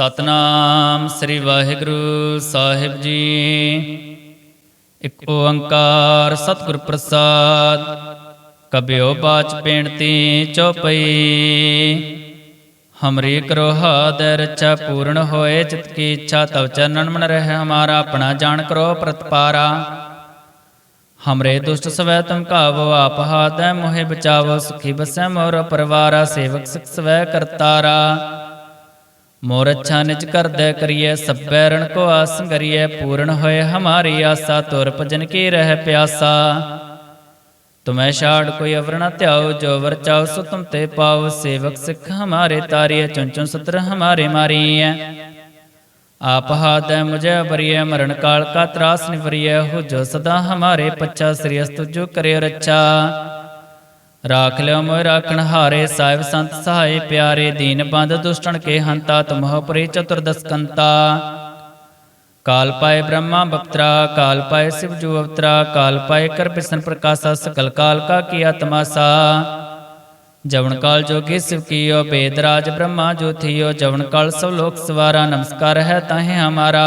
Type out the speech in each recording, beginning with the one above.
ਸਤਨਾਮ ਸ੍ਰੀ ਵਾਹਿਗੁਰੂ ਸਾਹਿਬ ਜੀ। ਇੱਕ ਓੰਕਾਰ ਸਤਿਗੁਰ ਪ੍ਰਸਾਦ, ਕਬਿਓ ਬਾਚ ਪੇਣਤੀ ਚਉਪਈ। ਹਮਰੀ ਕਰੋ ਹਾਦੈ ਰਚਾ ਪੂਰਨ ਹੋਏ, ਚਿਤ ਕੀ ਇੱਛਾ ਤਵ ਚਰਨਨ ਮਨ ਰਹਿ, ਹਮਾਰਾ ਆਪਣਾ ਜਾਣ ਕਰੋ ਪ੍ਰਤਪਾਰਾ। ਹਮਰੇ ਦੁਸ਼ਟ ਸਵੈ ਤੁਮ ਕਾਵੋ ਆਪ ਹਾਦੈ ਮੋਹਿ ਬਚਾਵੋ, ਸੁਖੀ ਬਸੈ ਮੋਰ ਪਰਵਾਰਾ, ਸੇਵਕ ਸਿਖ ਸਵੈ ਕਰਤਾਰਾ। ਮੋਰ ਅੱਛਾ ਕਰਦੈ ਕਰੀਐ, ਸਭੈ ਰਣ ਕੋ ਆਸ ਕਰੀਐ, ਪੂਰਨ ਹੋਏ ਹਮਾਰੀ ਆਸਾ, ਤੁਰ ਭਜਨ ਕੀ ਰਹਿ ਪਿਆਸਾ। ਤੁਮੈ ਛਾੜ ਕੋਈ ਅਵਰ ਨ ਧਿਆਓ ਜੋ ਵਰ ਚਾਓ ਸੋ ਤੁਮ ਤੇ ਪਾਓ ਸੇਵਕ ਸਿੱਖ ਹਮਾਰੇ ਤਾਰੀਐ ਚੁਨ ਚੁਨ ਸਤਰ ਹਮਾਰੇ ਮਾਰੀਐ। ਆਪ ਹਾਦੈ ਮੁਝੇ ਬਰੀਐ ਮਰਨ ਕਾਲ ਕਾ ਤਰਾਸ ਨਿਵਰੀਐ, ਹੋ ਜੋ ਸਦਾ ਹਮਾਰੇ ਪੱਛਾ, ਸ੍ਰੀ ਅਸਤੁ ਜੋ ਕਰੇ ਰੱਛਾ। ਰਾਖ ਲਿਓ ਮੋਇ ਰਾਖਣ ਹਾਰੇ, ਸਾਹਿਬ ਸੰਤ ਸਹਾਏ ਪਿਆਰੇ, ਦੀਨ ਬੰਦ ਦੁਸ਼ਟਣ ਕੇ ਹੰਤਾ ਤੁਮਹੁ ਪਰੇ ਚਤੁਰਦਸ ਕੰਤਾ। ਕਾਲ ਪਾਏ ਬ੍ਰਹਮਾ ਬਪਤਰਾ, ਕਾਲ ਪਾਏ ਸਿਵ ਜੂ ਅਵਤਰਾ, ਕਾਲ ਪਾਏ ਕਰ ਬਿਸ਼ਨ ਪ੍ਰਕਾਸ਼ਾ, ਸਕਲ ਕਾਲ ਕਾ ਕੀਆ ਤਮਾਸਾ ਜਵਨ ਕਾਲ ਜੋਗੀ ਸਿਵ ਕੀਓ, ਬੇਦ ਰਾਜ ਬ੍ਰਹਮਾ ਜੋ ਥੀਓ, ਜਵਨ ਕਾਲ ਸਭ ਲੋਕ ਸਵਾਰਾ, ਨਮਸਕਾਰ ਹੈ ਤਾਹੇ ਹਮਾਰਾ।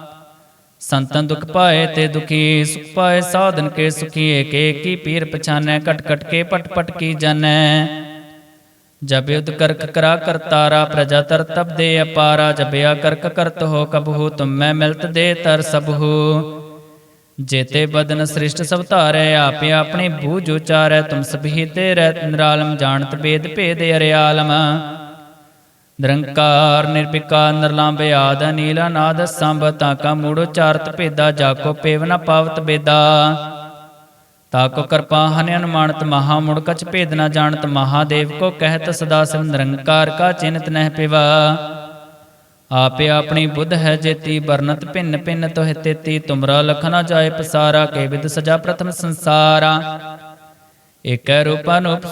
ਸੰਤਨ ਦੁਖ ਪਾਏ ਤੇ ਦੁਖੀ, ਸੁਖ ਪਾਏ ਸਾਧਨ ਕੇ ਸੁਖੀ ਏਕ ਕੀ ਪੀਰ ਪਛਾਨੈ ਕਟ ਕਟ ਕੇ ਪਟ ਪਟ ਕੀ ਜਾਣੈ। ਜਬ ਯੁਧ ਕਰਕ ਕਰਾ ਕਰਤਾਰਾ ਪ੍ਰਜਾ ਤਰ ਤਬ ਦੇ ਅਪਾਰਾ ਜਬਿਆ ਕਰਕ ਕਰਤ ਹੋ ਕਬਹੂ, ਤੁਮ ਮੈਂ ਮਿਲਤ ਦੇ ਤਰ ਸਭੂ ਜੇਤੇ ਬਦਨ ਸ੍ਰਿਸ਼ਟ ਸਭ ਧਾਰੈ, ਆਪੇ ਆਪਣੇ ਬੂਝ ਉਚਾਰੈ, ਤੁਮ ਸਭੀ ਤੇ ਰਹਿ ਨਿਰਾਲਮ, ਜਾਣਤ ਬੇਦ ਭੇਦ ਅਰਿਆਲਮ। ਨਿਰੰਕਾਰ, ਨਿਰਭਿਕਾਰ ਨਿਰਲੰਭ ਆਦ, ਨੀਲਾ ਨਾਦ, ਸੰਭ ਤਾਕਾ ਮੂੜ ਉਚਾਰਤ ਭੇਦਾ ਜਾਕੋ ਪੇਵ ਨ ਪਾਵਤ ਬੇਦਾ। ਤਾਕੋ ਕਿਰਪਾ ਹਨ ਅਨੁਮਾਨਤ, ਮਹਾ ਮੁੜ ਕਛ ਭੇਦ ਨ ਜਾਣਤ, ਮਹਾਦੇਵ ਕੋ ਕਹਿਤ ਸਦਾ ਸਿਵ ਨਿਰੰਕਾਰ ਕਾ ਚਿੰਤ ਨਹਿ ਪਿਵਾ। ਆਪੇ ਆਪਣੀ ਬੁੱਧ ਹੈ ਜੇਤੀ ਬਰਨਤ ਭਿੰਨ ਭਿੰਨ ਤੋਹਿ ਤੇਤੀ, ਤੁਮਰਾ ਲਖਨਾ ਜਾਏ ਪਸਾਰਾ, ਕੇ ਵਿਦ ਸਜਾ ਪ੍ਰਥਮ ਸੰਸਾਰਾ। ਏਕੈ ਰੂਪਾ ਨੂਪ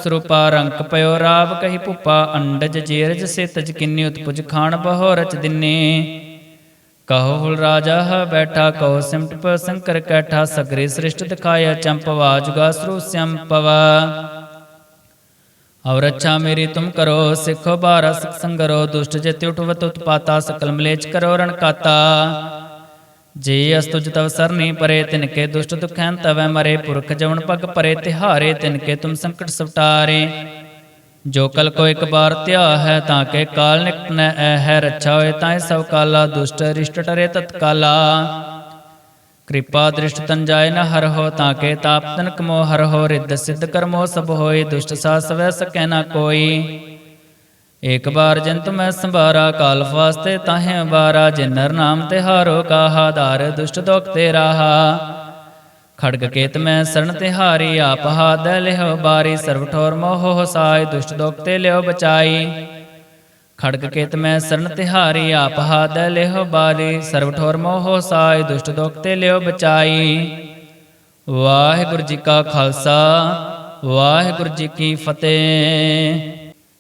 ਰੰਕ ਪਇਓ ਰਾਵ ਕਹੀ ਭੁਪਾ, ਅੰਡਜ ਜੀਰਜ ਸੇ ਤਜ ਕਿੰਨੀ ਉਤਪੁਜ ਖਾਣ ਬਹੁ ਰਚ ਦਿਨੇ। ਕਹੋ ਹੁਲ ਰਾਜਾ ਹ ਬੈਠਾ, ਕਹੋ ਸਿਮਟ ਪ ਸੰਕਰ ਕੈਠਾ, ਸਗਰੇ ਸ੍ਰਿਸ਼ਟ ਦਿਖਾਇਆ ਚੰਪਵਾ ਜੁਗਾ ਸਰੂ ਸੰਪਵਾ। ਔਰ ਅੱਛਾ ਮੇਰੀ ਤੁਮ ਕਰੋ, ਸਿੱਖੋ ਬਾਰਾ ਸਿਖ ਸੰਗਰੋ, ਦੁਸ਼ਟ ਜਿਤ ਉਠਵਤ ਉਤਪਾਤਾ, ਸਕਲ ਮਲੇਚ ਕਰੋ ਰਣਕਾਤਾ। ਕਾਤਾ ਜੇ ਅਸਤੁਜ ਤਵ ਸਰਨੀ ਪਰੇ ਤਿਨ ਕੇ ਦੁਸ਼ਟ ਦੁਖੈਨ ਤਵੈ ਮਰੇ, ਪੁਰਖ ਜਵਨ ਪਗ ਪਰੇ, ਤਿਹਾਰੇ ਤਿਨ ਕੇ ਤੁਮ ਸੰਕਟ ਸਵਟਾਰੇ। ਜੋ ਕਲ ਕੋ ਇੱਕ ਬਾਰ ਧਿਆ ਹੈ ਤਾਂ ਕੇ ਕਾਲ ਨਿਕਟ ਨ ਐ ਹੈ ਰੱਛਾ ਹੋਏ ਤਾਂ ਸਭ ਕਾਲਾ, ਦੁਸ਼ਟ ਰਿਸ਼ਟ ਟਰੇ ਤਤਕਾਲਾ। ਕਿਰਪਾ ਦ੍ਰਿਸ਼ਟ ਤਨ ਜਾਏ ਨ ਹਰ ਹੋ, ਤਾਂ ਕੇ ਤਾਪ ਤਨ ਕਮੋ ਹਰ ਹੋ, ਰਿੱਧ ਸਿੱਧ ਕਰਮੋ ਸਭ ਹੋਏ, ਦੁਸ਼ਟ ਸਾ ਸਵੈ ਸਕੈ ਨ ਕੋਈ। ਇੱਕ ਬਾਰ ਜੰਤ ਮੈਂ ਸੰਭਾਰਾ, ਕਾਲ ਫਾਸਤੇ ਤਾਹੇ ਬਾਰਾ ਜਿਨ ਨਰ ਨਾਮ ਤੇ ਹਾਰੋ ਕਾਹਾ ਧਾਰ ਦੁਸ਼ਟ ਦੋਖ ਤੇ ਰਾਹਾ। ਖੜਗ ਕੇਤ ਮੈਂ ਸਰਨ ਤੇ ਹਾਰੀ, ਆਪ ਹਾਦ ਲਿਹੋ ਬਾਰੀ, ਸਰਬ ਠੋਰ ਮੋਹ ਸਾਇ ਦੁਸ਼ਟ ਦੋਖ ਤੇ ਲਿਓ ਬਚਾਈ। ਖੜਗ ਕੇਤ ਮੈਂ ਸਰਣ ਤੇ ਹਾਰੀ, ਆਪ ਹਾਦ ਲਿਓ ਬਾਰੀ, ਸਰਬ ਠੋਰ ਮੋਹ ਸਾਇ ਦੁਸ਼ਟ ਦੋਖ ਤੇ ਲਿਓ ਬਚਾਈ। ਵਾਹਿਗੁਰੂ ਜੀ ਕਾ ਖਾਲਸਾ, ਵਾਹਿਗੁਰੂ ਜੀ ਕੀ ਫਤਿਹ।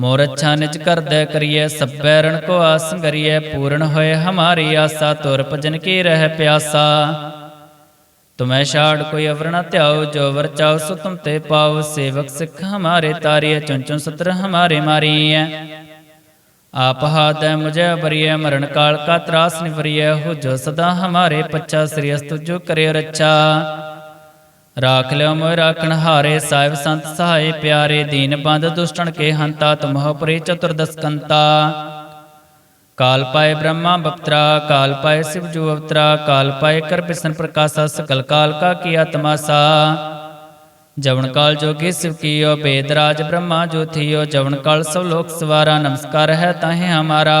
ਮੋਰ ਨਿਜ ਕਰਦੈ ਕਰੀਐ, ਸਭੈ ਰਣ ਕੋ ਆਸ ਕਰੀਐ, ਪੂਰਨ ਹੋਏ ਹਮਾਰੀ ਆਸਾ, ਤੁਰ ਭਜਨ ਕੀ ਰਹਿ ਪਿਆਸਾ। ਤੁਮੈ ਛਾੜ ਕੋਈ ਅਵਰ ਧਿਆਓ ਜੋ ਵਰ ਚਾਓ ਸੋ ਤੁਮ ਤੇ ਪਾਓ ਸੇਵਕ ਸਿੱਖ ਹਮਾਰੇ ਤਾਰੀਐ ਚੁਨ ਚੁਨ ਸਤਰ ਹਮਾਰੇ ਮਾਰੀਐ। ਆਪ ਹਾਦੈ ਮੁਝੇ ਬਰੀਐ ਮਰਨ ਕਾਲ ਕਾ ਤਰਾਸ ਨਿਵਰੀਐ, ਹੋ ਜੋ ਸਦਾ ਹਮਾਰੇ ਪੱਛਾ, ਸ੍ਰੀ ਅਸਤੁ ਜੋ ਕਰੇ ਰੱਛਾ। ਰਾਖ ਲਿਓ ਮੋਇ ਰਾਖਣ ਹਾਰੇ ਸਾਹਿਬ ਸੰਤ ਸਹਾਏ ਪਿਆਰੇ ਦੀਨ ਬੰਦ ਦੁਸ਼ਟਣ ਕੇ ਹੰਤਾ ਤੁਮਹੁ ਪਰੇ ਚਤੁਰਦਸ ਕੰਤਾ ਕਾਲ ਪਾਏ ਬ੍ਰਹਮਾ ਬਪਤਰਾ ਕਾਲ ਪਾਏ ਸਿਵ ਜੂ ਅਵਤਰਾ ਕਾਲ ਪਾਏ ਕਰ ਬਿਸ਼ਨ ਪ੍ਰਕਾਸ਼ਾ ਸਕਲ ਕਾਲ ਕਾ ਕੀਆ ਤਮਾਸਾ ਜਵਨ ਕਾਲ ਜੋਗੀ ਸਿਵ ਕੀਓ ਬੇਦ ਰਾਜ ਬ੍ਰਹਮਾ ਜੋ ਥੀਓ ਜਵਨ ਕਾਲ ਸਭ ਲੋਕ ਸਵਾਰਾ ਨਮਸਕਾਰ ਹੈ ਤਾਹੇ ਹਮਾਰਾ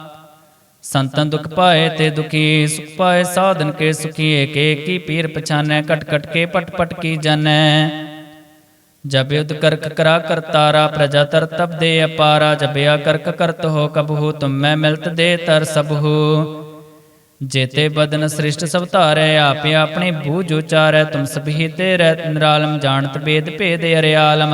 ਸੰਤਨ ਦੁਖ ਪਾਏ ਤੇ ਦੁਖੀ, ਸੁਖ ਪਾਏ ਸਾਧਨ ਕੇ ਸੁਖੀਏ ਕੇ ਕੀ ਪੀਰ ਪਛਾਨੈ, ਕਟ ਕਟ ਕੇ ਪਟ ਪਟ ਕੀ ਜਾਣੈ। ਜਬ ਉਦ ਕਰਕ ਕਰਾ ਕਰਤਾਰਾ ਪ੍ਰਜਾ ਤਰ ਤਬ ਦੇ ਅਪਾਰਾ ਜਬਿਆ ਕਰਕ ਕਰਤ ਹੋ ਕਬਹੂ, ਤੁਮ ਮੈਂ ਮਿਲਤ ਦੇ ਤਰ ਸਬਹੂ। ਜੇਤੇ ਬਦਨ ਸ੍ਰਿਸ਼ਟ ਸਭ ਧਾਰੈ, ਆਪੇ ਆਪਣੀ ਬੂਝ ਉਚਾਰੈ, ਤੁਮ ਸਭੀ ਤੇ ਰਹਿ ਨਿਰਾਲਮ, ਜਾਣਤ ਬੇਦ ਭੇਦ ਅਰਿਆਲਮ।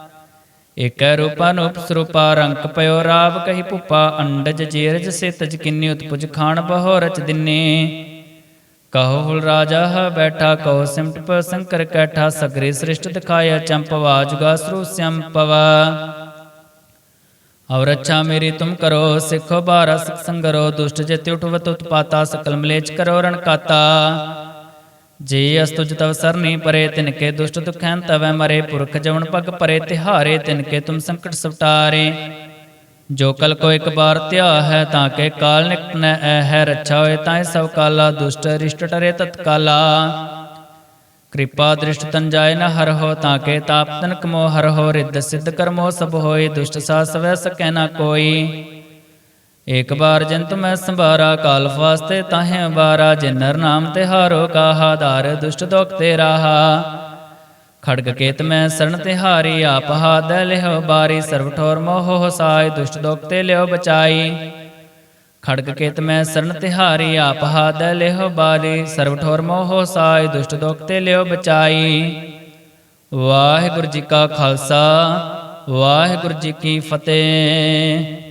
ਏਕੈ ਰੂਪਾ ਨੂਪ ਸਰੂਪਾ ਰੰਕ ਪਇਓ ਰਾਵ ਕਹੀ ਭੁਪਾ, ਅੰਡਜ ਜੀਰਜ ਸੇਤਜ ਕਿੰਨੀ ਉਤਪੁਜ ਖਾਨ ਬਹੋ ਰਚ ਦਿਨੇ। ਕਹੋ ਹੁਲ ਰਾਜਾ ਹ ਬੈਠਾ, ਕਹੋ ਸਿਮਟ ਪ ਸੰਕਰ ਕੈਠਾ, ਸਗਰੇ ਸ੍ਰਿਸ਼ਟ ਦਿਖਾਇਆ ਚੰਪਵਾ ਜੁਗਾ ਸਰੂ ਸੰਪਵਾ ਔਰ ਅੱਛਾ ਮੇਰੀ ਤੁਮ ਕਰੋ, ਸਿੱਖੋ ਬਾਰਾ ਸਿਖ ਸੰਗਰੋ, ਦੁਸ਼ਟ ਜਿਤਿ ਉਠਵਤ ਉਤਪਾਤਾ, ਸਕਲ ਮਲੇਚ ਕਰੋ ਰਣ ਕਾਤਾ ਜੇ ਅਸਤੁਜ ਤਵ ਸਰਨੀ ਪਰੇ ਤਿਨਕੇ ਦੁਸ਼ਟ ਦੁਖੈਂ ਤਵੈ ਮਰੇ, ਪੁਰਖ ਜਵਨ ਪਗ ਪਰੇ, ਤਿਹਾਰੇ ਤਿਨਕੇ ਤੁਮ ਸੰਕਟ ਸਵਟਾਰੇ। ਜੋ ਕਲ ਕੋ ਇੱਕ ਬਾਰ ਧਿਆ ਹੈ ਤਾਂ ਕੇ ਕਾਲ ਨਿਕਟ ਨ ਐ ਹੈ ਰੱਛਾ ਹੋਏ ਤਾਂ ਸਭ ਕਾਲਾ, ਦੁਸ਼ਟ ਰਿਸ਼ਟ ਟਰੇ ਤਤਕਾਲਾ। ਕਿਰਪਾ ਦ੍ਰਿਸ਼ਟ ਤਨ ਜਾਏ ਨ ਹਰ ਹੋ, ਤਾਂ ਕੇ ਤਾਪ ਤਨ ਕਮੋ ਹਰ ਹੋ, ਰਿੱਧ ਸਿੱਧ ਕਰਮੋ ਸਭ ਹੋਏ, ਦੁਸ਼ਟ ਸਾ ਸਵੈ ਸਕੈ ਨ ਕੋਈ। ਏਕ ਬਾਰ ਜੰਤ ਮੈਂ ਸੰਭਾਰਾ, ਕਾਲ ਫਾਸਤੇ ਤਾਹੇ ਬਾਰਾ ਜਿਨ ਨਰ ਨਾਮ ਤੇ ਹਾਰੋ ਕਾਹਾ ਧਾਰ ਦੁਸ਼ਟ ਦੋਖ ਤੇ ਰਾਹਾ। ਖੜਗ ਕੇਤ ਮੈਂ ਸਰਣ ਤਿਹਾਰੀ ਆਪ ਹਾਦ ਲਿਹੋ ਬਾਰੀ ਸਰਵ ਠੋਰ ਮੋਹ ਹਸਾਇ ਦੁਸ਼ਟ ਦੋਖ ਤੇ ਲਿਓ ਬਚਾਈ। ਖੜਗ ਕੇਤ ਮੈਂ ਸਰਣ ਤਿਹਾਰੀ ਆਪ ਹਾਦ ਲਿਹੋ ਬਾਰੀ ਸਰਵ ਠੋਰ ਮੋਹ ਹਸਾਇ ਦੁਸ਼ਟ ਦੋਖ ਤੇ ਲਿਓ ਬਚਾਈ। ਵਾਹਿਗੁਰੂ ਜੀ ਕਾ ਖਾਲਸਾ, ਵਾਹਿਗੁਰੂ ਜੀ ਕੀ ਫਤਿਹ।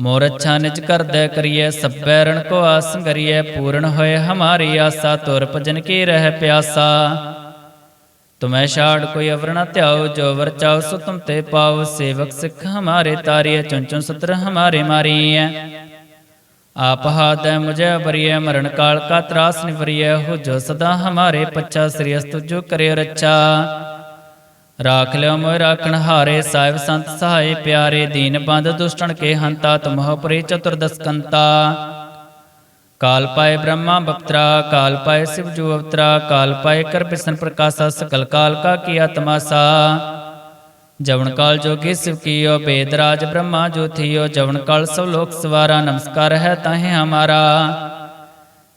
ਮੋਰ ਅੱਛਾ ਕਰਦੈ ਕਰੀਐ, ਸਭੈ ਰਣ ਕੋ ਆਸ ਕਰੀਐ, ਪੂਰਨ ਹੋਏ ਹਮਾਰੀ ਆਸਾ, ਤੁਰ ਭਜਨ ਕੀ ਰਹਿ ਪਿਆਸਾ। ਤੁਮੈ ਛਾੜ ਕੋਈ ਅਵਰ ਨ ਧਿਆਓ ਜੋ ਵਰ ਚਾਓ ਸੋ ਤੁਮ ਤੇ ਪਾਓ ਸੇਵਕ ਸਿੱਖ ਹਮਾਰੇ ਤਾਰੀਐ ਚੁਨ ਚੁਨ ਸਤਰ ਹਮਾਰੇ ਮਾਰੀਐ। ਆਪ ਹਾਦੈ ਮੁਝੇ ਬਰੀਐ, ਮਰਨ ਕਾਲ ਕਾ ਤਰਾਸ ਨਿਵਰੀਐ, ਹੋ ਜੋ ਸਦਾ ਹਮਾਰੇ ਪੱਛਾ, ਸ੍ਰੀ ਅਸਤੁ ਜੋ ਕਰੇ ਰੱਛਾ। ਰਾਖ ਲਿਓ ਮੋਇ ਰਾਖਣ ਹਾਰੇ ਸਾਹਿਬ ਸੰਤ ਸਹਾਏ ਪਿਆਰੇ ਦੀਨ ਬੰਦ ਦੁਸ਼ਟਣ ਕੇ ਹੰਤਾ ਤੁਮਹੁ ਪਰੇ ਚਤੁਰਦਸ ਕੰਤਾ ਕਾਲ ਪਾਏ ਬ੍ਰਹਮਾ ਬਪਤਰਾ ਕਾਲ ਪਾਏ ਸਿਵ ਜੂ ਅਵਤਰਾ ਕਾਲ ਪਾਏ ਕਰ ਬਿਸਨ ਪ੍ਰਕਾਸ਼ਾ ਸਕਲ ਕਾਲ ਕਾ ਕੀਆ ਤਮਾਸਾ ਜਵਨ ਕਾਲ ਜੋਗੀ ਸਿਵ ਕੀਓ ਬੇਦ ਰਾਜ ਬ੍ਰਹਮਾ ਜੋ ਥੀਓ ਜਵਨ ਕਾਲ ਸਭ ਲੋਕ ਸਵਾਰਾ ਨਮਸਕਾਰ ਹੈ ਤਾਹੇ ਹਮਾਰਾ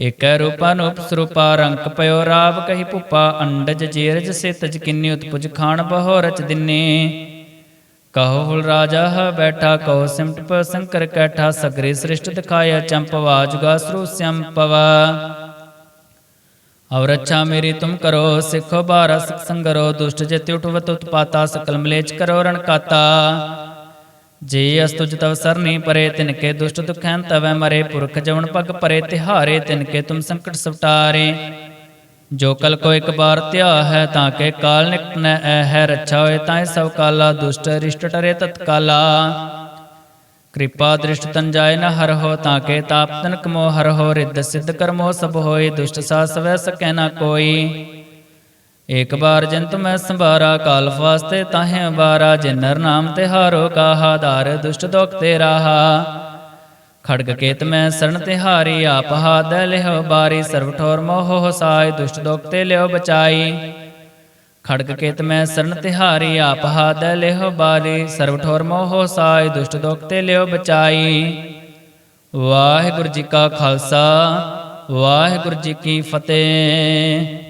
ਏਕੈ ਰੂਪਨ ਉਪਸਰੂਪਾ ਰੰਕ ਪਇਓ ਰਾਵ ਕਹੀ ਭੁਪਾ, ਅੰਡਜ ਜੇਰਜ ਸੇ ਤਜ ਕਿੰਨੇ ਉਤਪੁਜ ਖਾਣ ਬਹੋ ਰਚ ਦਿਨੇ। ਕਹੋ ਹੁਲ ਰਾਜਾ ਹ ਬੈਠਾ, ਕਹੋ ਸਿਮਟ ਪ ਸੰਕਰ ਕੈਠਾ, ਸਗਰੇ ਸ੍ਰਿਸ਼ਟ ਦਿਖਾਇਆ ਚੰਪਵਾ ਜੁਗਾ ਸਰੂ ਸੰਪਵਾ। ਔਰ ਅੱਛਾ ਮੇਰੀ ਤੁਮ ਕਰੋ, ਸਿੱਖੋ ਬਾਰਾ ਸਿਖ ਸੰਗਰੋ, ਦੁਸ਼ਟ ਜਿਤ ਉਠਵਤ ਉਤਪਾਤਾ, ਸਕਲ ਮਲੇਚ ਕਰੋ ਰਣ ਕਾਤਾ ਜੇ ਅਸ ਤੁਜ ਤਵ ਸਰਨੀ ਪਰੇ, ਤਿਨ ਕੇ ਦੁਸ਼ਟ ਦੁਖੈਂ ਤਵੈ ਮਰੇ, ਪੁਰਖ ਜਵਨ ਪਗ ਪਰੇ, ਤਿਹਾਰੇ, ਤਿਨ ਕੇ ਤੁਮ ਸੰਕਟ ਸਵਟਾਰੇ। ਜੋ ਕਲ ਕੋ ਇੱਕ ਬਾਰ ਧਿਆ ਹੈ ਤਾਂ ਕੇ ਕਾਲ ਨਿਕਟ ਨੈ ਐ ਹੈ ਰੱਛਾ ਹੋਏ ਤਾਂ ਸਭ ਕਾਲਾ, ਦੁਸ਼ਟ ਰਿਸ਼ਟ ਟਰੇ ਤਤਕਾਲਾ ਕਿਰਪਾ ਦ੍ਰਿਸ਼ਟ ਤਨ ਜਾਏ ਨ ਹਰ ਹੋ, ਤਾਂ ਕੇ ਤਾਪ ਤਨ ਕਮੋ ਹਰ ਹੋ, ਰਿੱਧ ਸਿੱਧ ਕਰਮੋ ਸਭ ਹੋਏ, ਦੁਸ਼ਟ ਸਾ ਸਵੈ ਸਕੈ ਨ ਏਕ ਬਾਰ ਜੰਤ ਮੈਂ ਸੰਭਾਰਾ, ਕਾਲ ਫਾਸਤੇ ਤਾਹੇ ਬਾਰਾ ਜੇ ਨਰ ਨਾਮ ਤੇ ਹਾਰੋ ਕਾਹਾ ਧਾਰ ਦੁਸ਼ਟ ਦੁਖ ਤੇ ਰਾਹਾ। ਖੜਗ ਕੇਤ ਮੈਂ ਸਰਨ ਤੇ ਹਾਰੀ, ਆਪ ਹਾਦ ਲਿਹੋ ਬਾਰੀ, ਸਰਬ ਠੋਰ ਮੋਹ ਹਸਾਈ ਦੁਸ਼ਟ ਦੁਖ ਤੇ ਲਿਓ ਬਚਾਈ। ਖੜਗ ਕੇਤ ਮੈਂ ਸਰਨ ਤਿਹਾਰੀ ਆਪ ਹਾਦ ਲਿਹੋ ਬਾਰੀ, ਸਰਬ ਠੋਰ ਮੋਹ ਸਾਈ ਦੁਸ਼ਟ ਦੁਖ ਤੇ ਲਿਓ ਬਚਾਈ। ਵਾਹਿਗੁਰੂ ਜੀ ਕਾ ਖਾਲਸਾ, ਵਾਹਿਗੁਰੂ ਜੀ ਕੀ ਫਤਿਹ।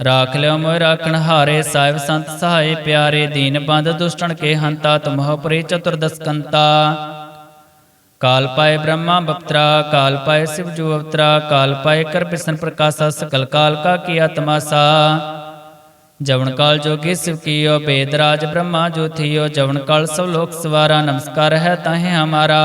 राख लम राखण हारे साहेब संत सहाय प्यारे दीन बंद दुष्टन के हंता तुम परे चतुर्दस्कंता काल पाए ब्रह्मा बपतरा, काल पाए शिव जु अवतरा, काल पाए कर प्रसन्न प्रकाशा, सकल काल का किया तमाशा। जवन काल जोगी शिव कियो वेदराज ब्रह्मा जो थियो, जवन काल सब लोक सवारा, नमस्कार है ताहे हमारा।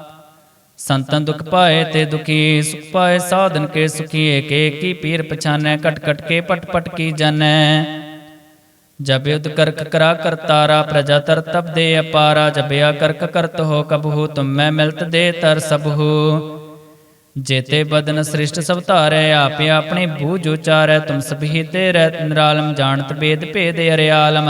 ਫੁੱਲਾ ਸੰਤਨ ਦੁਖ ਪਾਏ ਤੇ ਦੁਖੀ, ਸੁਖ ਪਾਏ ਸਾਧਨ ਕੇ ਸੁਖੀ, ਏਕ ਏਕੀ ਪੀਰ ਪਛਾਨੈ ਘਟ ਘਟ ਕੇ ਪਟ ਪਟ ਕੀ ਜਾਣੈ। ਜਬ ਯੁਧ ਕਰਕ ਕਰਾ ਕਰਤਾਰਾ ਪ੍ਰਜਾ ਤਰ ਤਬ ਦੇ ਅਪਾਰਾ ਜਬਿਆ ਕਰਕ ਕਰਤ ਹੋ ਕਬਹੂ, ਤੁਮ ਮੈਂ ਮਿਲਤ ਦੇ ਤਰ ਸਬਹੂ। ਜੇਤੇ ਬਦਨ ਸ੍ਰਿਸ਼ਟ ਸਭ ਧਾਰੈ, ਆਪੇ ਆਪਣੀ ਬੂਝ ਉਚਾਰੈ, ਤੁਮ ਸਭੀ ਤੇ ਰਹਿ ਨਿਰਾਲਮ, ਜਾਣਤ ਬੇਦ ਭੇਦ ਅਰਿਆਲਮ।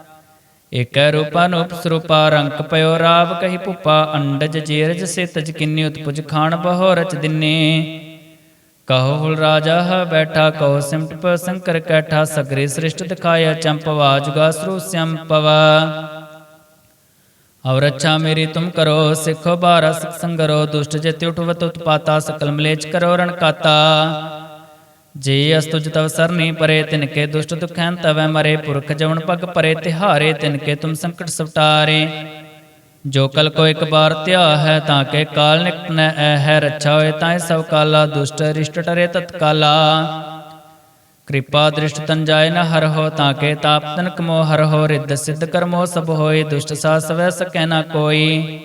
ਏਕੈ ਰੂਪਨ ਉਪਸਰੂਪਾ ਰੰਕ ਪਇਓ ਰਾਵ ਕਹੀ ਭੁਪਾ, ਅੰਡਜ ਜੇਰਜ ਸੇ ਤਜ ਕਿੰਨੇ ਉਤਪੁਜ ਖਾਣ ਬਹੋ ਰਚ ਦਿਨੇ। ਕਹੋ ਹੁਲ ਰਾਜਾ ਹ ਬੈਠਾ, ਕਹੋ ਸਿਮਟ ਪ ਸੰਕਰ ਕੈਠਾ, ਸਗਰੇ ਸ੍ਰਿਸ਼ਟ ਦਿਖਾਇਆ ਚੰਪਵਾ ਜੁਗਾ ਸਰੂ ਸੰਪਵਾ। ਔਰ ਅੱਛਾ ਮੇਰੀ ਤੁਮ ਕਰੋ, ਸਿੱਖੋ ਬਾਰਸ ਸੰਗਰੋ, ਦੁਸ਼ਟ ਜਿਤ ਉਠਵਤ ਉਤਪਾਤਾ, ਸਕਲ ਮਲੇਚ ਕਰੋ ਰਣਕਾਤਾ। ਜੇ ਅਸਤੁਜ ਤਵ ਸਰਨੀ ਪਰੇ, ਤਿਨ ਕੇ ਦੁਸ਼ਟ ਦੁਖੈਨ ਤਵੈ ਮਰੇ, ਪੁਰਖ ਜਵਨ ਪਗ ਪਰੇ, ਤਿਹਾਰੇ, ਤਿਨ ਕੇ ਤੁਮ ਸੰਕਟ ਸਵਟਾਰੇ। ਜੋ ਕਲ ਕੋ ਇਕ ਬਾਰ ਧਿਆ ਹੈ ਤਾਂ ਕੇ ਕਾਲ ਨਿਕ ਨੈ ਐ ਹੈ ਰਛਾ ਹੋਏ ਤਾਂ ਸਭ ਕਾਲਾ, ਦੁਸ਼ਟ ਰਿਸ਼ਟ ਟਰੇ ਤਤਕਾਲਾ। ਕਿਰਪਾ ਦ੍ਰਿਸ਼ਟ ਤਨ ਜਾਏ ਨ ਹਰ ਹੋ, ਤਾਂ ਕੇ ਤਾਪ ਤਨ ਕਮੋ ਹਰ ਹੋ, ਰਿੱਧ ਸਿੱਧ ਕਰਮੋ ਸਭ ਹੋਏ, ਦੁਸ਼ਟ ਸਾ ਸਵੈ ਸਕੈ ਨਾ ਕੋਈ।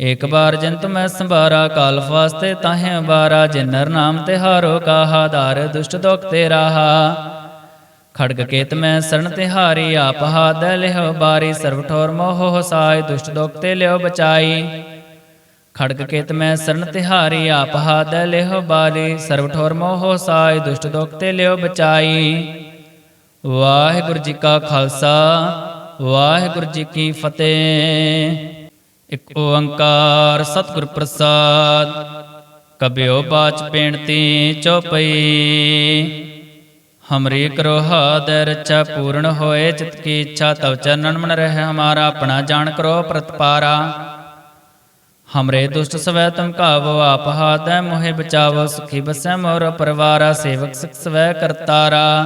ਏਕ ਬਾਰ ਜੰਤ ਮੈਂ ਸੰਭਾਰਾ, ਕਾਲ ਫਾਸਤੇ ਤਾਹੇ ਬਾਰਾ ਜਿਨ ਨਰ ਨਾਮ ਤਿਹਾਰੋ ਕਾਹਾ, ਧਾਰ ਦੁਸ਼ਟ ਦੋਖ ਤੇ ਰਾਹਾ। ਖੜਗ ਕੇਤ ਮੈਂ ਸਰਣ ਤਿਹਾਰੀ ਆਪ ਹਾਦ ਲਿਹੁ ਬਾਰੀ, ਸਰਬ ਠੋਰ ਮੋਹ ਸਾਈ ਦੁਸ਼ਟ ਦੋਖ ਤੇ ਲਿਓ ਬਚਾਈ। ਖੜਗ ਕੇਤ ਮੈਂ ਸਰਨ ਤਿਹਾਰੀ ਆਪ ਹਾਦ ਲਿਹੋ ਬਾਰੀ, ਸਰਬ ਠੋਰ ਮੋਹ ਸਾਈ ਦੁਸ਼ਟ ਦੋਖ ਤੇ ਲਿਓ ਬਚਾਈ। ਵਾਹਿਗੁਰੂ ਜੀ ਕਾ ਖਾਲਸਾ, ਵਾਹਿਗੁਰੂ ਜੀ ਕੀ ਫਤਿਹ। ਇੱਕ ਓੰਕਾਰ ਸਤਿਗੁਰ ਪ੍ਰਸਾਦ, ਕਬਿਓ ਬਾਚ ਪੇਣਤੀ ਚਉਪਈ। ਹਮਰੀ ਕਰੋ ਹਾਦ ਰਚਾ ਪੂਰਨ ਹੋਏ ਚਿਤ ਕੀ ਇੱਛਾ, ਤਵ ਚਰਨਨ ਮਨ ਰਹਿ ਹਮਾਰਾ, ਆਪਣਾ ਜਾਣ ਕਰੋ ਪ੍ਰਤਪਾਰਾ। ਹਮਰੇ ਦੁਸ਼ਟ ਸਵੈ ਤੁਮ ਕਾਵੋ, ਆਪ ਹਾਦੈ ਮੋਹਿ ਬਚਾਵੋ, ਸੁਖੀ ਬਸੈ ਮੋਰ ਪਰਵਾਰਾ, ਸੇਵਕ ਸਿਖ ਸਵੈ ਕਰਤਾਰਾ।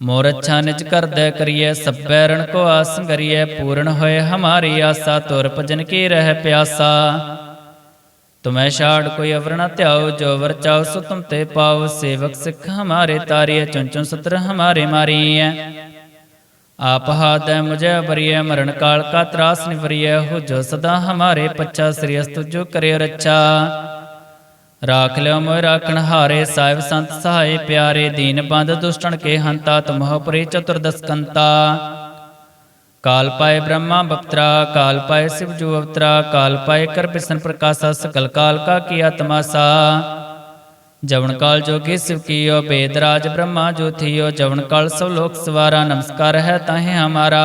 ਮੋਰ ਅੱਛਾ ਕਰਦੈ ਕਰੀਐ ਸਭੈ ਰਣ ਕੋ ਆਸ ਕਰੀਐ, ਪੂਰਨ ਹੋਏ ਹਮਾਰੀ ਆਸਾ, ਤੁਰ ਭਜਨ ਕੀ ਰਹਿ ਪਿਆਸਾ। ਤੁਮੈ ਛਾੜ ਕੋਈ ਅਵਰ ਨ ਧਿਆਓ, ਜੋ ਵਰ ਚਾਓ ਸੋ ਤੁਮ ਤੇ ਪਾਓ, ਸੇਵਕ ਸਿੱਖ ਹਮਾਰੇ ਤਾਰੀਐ ਚੁਨ ਚੁਨ ਸਤਰ ਹਮਾਰੇ ਮਾਰੀਐ। ਆਪ ਹਾਦੈ ਮੁਝੇ ਬਰੀਐ ਮਰਨ ਕਾਲ ਕਾ ਤਰਾਸ ਨਿਵਰੀਐ, ਹੋ ਜੋ ਸਦਾ ਹਮਾਰੇ ਪੱਛਾ, ਸ੍ਰੀ ਅਸਤੁ ਜੋ ਕਰਿਓ ਰੱਛਾ। ਰਾਖ ਲਿਓ ਮੋਇ ਰਾਖਣ ਹਾਰੇ ਸਾਹਿਬ ਸੰਤ ਸਹਾਏ ਪਿਆਰੇ ਦੀਨ ਬੰਦ ਦੁਸ਼ਟਣ ਕੇ ਹੰਤਾ ਤੁਮਹੁ ਪਰੇ ਚਤੁਰਦਸ ਕੰਤਾ ਕਾਲ ਪਾਏ ਬ੍ਰਹਮਾ ਬਪਤਰਾ ਕਾਲ ਪਾਏ ਸਿਵ ਜੋ ਅਵਤਰਾ ਕਾਲ ਪਾਏ ਕਰ ਬਿਸ਼ਨ ਪ੍ਰਕਾਸ਼ਾ ਸਕਲ ਕਾਲ ਕਾ ਕੀਆ ਤਮਾਸਾ ਜਵਨ ਕਾਲ ਜੋਗੀ ਸਿਵ ਕੀਓ ਬੇਦ ਰਾਜ ਬ੍ਰਹਮਾ ਜੋ ਥੀਓ ਜਵਨ ਕਾਲ ਸਭ ਲੋਕ ਸਵਾਰਾ ਨਮਸਕਾਰ ਹੈ ਤਾਹੇ ਹਮਾਰਾ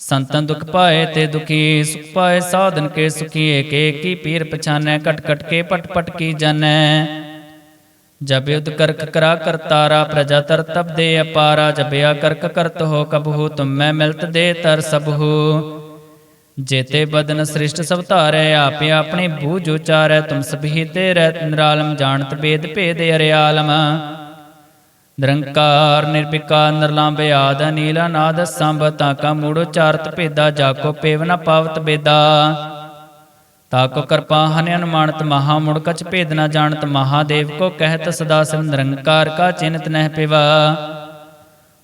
ਸੰਤਨ ਦੁਖ ਪਾਏ ਤੇ ਦੁਖੀ, ਸੁਖ ਪਾਏ ਸਾਧਨ ਕੇ ਸੁਖੀ ਏਕ ਏਕੀ ਪੀਰ ਪਛਾਨੈ ਕਟ ਕਟ ਕੇ ਪਟ ਪਟ ਕੀ ਜਾਣੈ। ਜਬ ਯੁਧ ਕਰਕ ਕਰਾ ਕਰਤਾਰਾ ਪ੍ਰਜਾ ਤਰ ਤਬ ਦੇ ਅਪਾਰਾ ਜਬਿਆ ਕਰਕ ਕਰਤ ਹੋ ਕਬਹੂ, ਤੁਮ ਮੈਂ ਮਿਲਤ ਦੇ ਤਰ ਸਭੂ ਜੇਤੇ ਬਦਨ ਸ੍ਰਿਸ਼ਟ ਸਭ ਧਾਰੈ, ਆਪੇ ਆਪਣੀ ਬੂਝ ਉਚਾਰੈ, ਤੁਮ ਸਭੀ ਤੇ ਰਹਿ ਨਿਰਾਲਮ, ਜਾਣਤ ਬੇਦ ਭੇਦ ਅਰਿਆਲਮ ਨਿਰੰਕਾਰ ਨਿਰਭਿਕਾਰ ਨਿਰਲੰਭ ਆਦ ਨੀਲਾ ਨਾਦ ਸੰਭ ਤਾ ਕਾ ਮੂੜ ਉਚਾਰਤ ਭੇਦਾ, ਜਾ ਕੋ ਪੇਵ ਨ ਪਾਵਤ ਬੇਦਾ। ਤਾ ਕੋ ਕਿਰਪਾ ਹਨ ਅਨੁਮਾਨਤ ਮਹਾ ਮੁੜ ਕਛ ਭੇਦ ਨ ਜਾਣਤ, ਮਹਾਦੇਵ ਕੋ ਕਹਿਤ ਸਦਾ ਸਿਵ ਨਿਰੰਕਾਰ ਕਾ ਚਿੰਤ ਨਹਿ ਪਿਵਾ।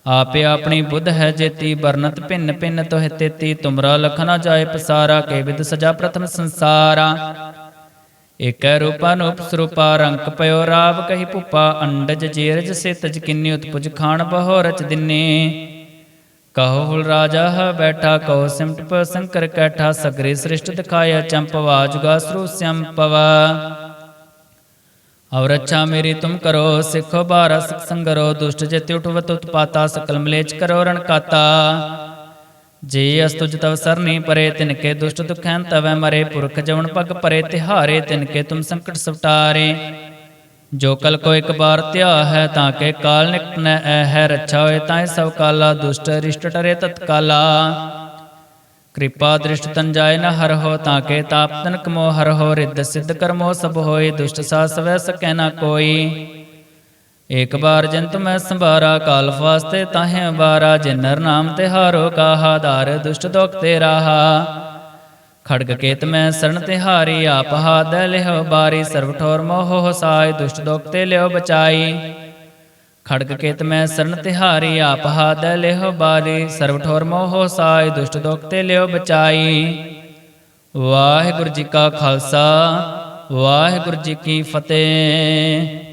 ਆਪੇ ਆਪਣੀ ਬੁੱਧ ਹੈ ਜੇਤੀ ਬਰਨਤ ਭਿੰਨ ਭਿੰਨ ਤੋਹਿ ਤੇਤੀ, ਤੁਮਰਾ ਲਖਨਾ ਜਾਏ ਪਸਾਰਾ, ਕੇ ਵਿਦ ਸਜਾ ਪ੍ਰਥਮ ਸੰਸਾਰਾ। ਏਕੈ ਰੂਪਾ ਨੂਪ ਰੰਕ ਪਇਓ ਰਾਵ ਕਹੀ ਭੁਪਾ, ਅੰਡਜ ਜੀਰਜ ਸੇ ਤਜ ਕਿੰਨੀ ਉਤਪੁਜ ਖਾਣ ਬਹੁ ਰਚ ਦਿਨੇ। ਕਹੋ ਹੁਲ ਰਾਜਾ ਹ ਬੈਠਾ, ਕਹੋ ਸਿਮਟ ਪ ਸੰਕਰ ਕੈਠਾ, ਸਗਰੇ ਸ੍ਰਿਸ਼ਟ ਦਿਖਾਇਆ ਚੰਪਵਾ ਜੁਗਾ ਸਰੂ ਸੰਪਵਾ ਔਰ ਅੱਛਾ ਮੇਰੀ ਤੁਮ ਕਰੋ, ਸਿੱਖੋ ਬਾਰਾ ਸਿਖ ਸੰਗਰੋ, ਦੁਸ਼ਟ ਜਿਤਿ ਉਠਵਤ ਉਤਪਾਤਾ, ਸਕਲ ਮਲੇਚ ਕਰੋ ਰਣਕਾਤਾ। ਜੇ ਅਸਤੁਜ ਤਵ ਸਰਨੀ ਪਰੇ ਤਿਨ ਕੇ ਦੁਸ਼ਟ ਦੁਖੈਨ ਤਵੈ ਮਰੇ, ਪੁਰਖ ਜਵਨ ਪਗ ਪਰੇ, ਤਿਹਾਰੇ ਤਿਨ ਕੇ ਤੁਮ ਸੰਕਟ ਸਵਟਾਰੇ। ਜੋ ਕਲ ਕੋ ਇੱਕ ਬਾਰ ਧਿਆ ਹੈ ਤਾਂ ਕੇ ਕਾਲ ਨਿਕਟ ਨ ਐ ਹੈ ਰੱਛਾ ਹੋਏ ਤਾਂ ਸਭ ਕਾਲਾ, ਦੁਸ਼ਟ ਰਿਸ਼ਟ ਟਰੇ ਤਤਕਾਲਾ। ਕਿਰਪਾ ਦ੍ਰਿਸ਼ਟ ਤਨ ਜਾਏ ਨ ਹਰ ਹੋ, ਤਾਂ ਕੇ ਤਾਪ ਤਨ ਕਮੋ ਹਰ ਹੋ, ਰਿੱਧ ਸਿੱਧ ਕਰਮੋ ਸਭ ਹੋਏ, ਦੁਸ਼ਟ ਸਾ ਸਵੈ ਸਕੈ ਨ ਕੋਈ। ਏਕ ਬਾਰ ਜੰਤ ਮੈਂ ਸੰਭਾਰਾ, ਕਾਲ ਫਾਸਤੇ ਤਾਹੇ ਬਾਰਾ ਜਿਨ ਨਰ ਨਾਮ ਤੇ ਹਾਰੋ ਕਾਹਾ, ਧਾਰ ਦੁਸ਼ਟ ਦੋਖ ਤੇ ਰਾਹਾ। ਖੜਗ ਕੇਤ ਮੈਂ ਸਰਨ ਤੇ ਹਾਰੀ, ਆਪ ਹਾਦ ਲਿਹੋ ਬਾਰੀ, ਸਰਬ ਠੋਰ ਮੋਹ ਸਾਈ ਦੁਸ਼ਟ ਦੋਖ ਤੇ ਲਿਓ ਬਚਾਈ। ਖੜਗ ਕੇਤ ਮੈਂ ਸਰਨ ਤਿਹਾਰੀ ਆਪ ਹਾਦ ਲਿਹੁ ਬਾਰੀ, ਸਰਬ ਠੋਰ ਮੋਹ ਸਾਈ ਦੁਸ਼ਟ ਦੋਖ ਤੇ ਲਿਓ ਬਚਾਈ। ਵਾਹਿਗੁਰੂ ਜੀ ਕਾ ਖਾਲਸਾ, ਵਾਹਿਗੁਰੂ ਜੀ ਕੀ ਫਤਿਹ।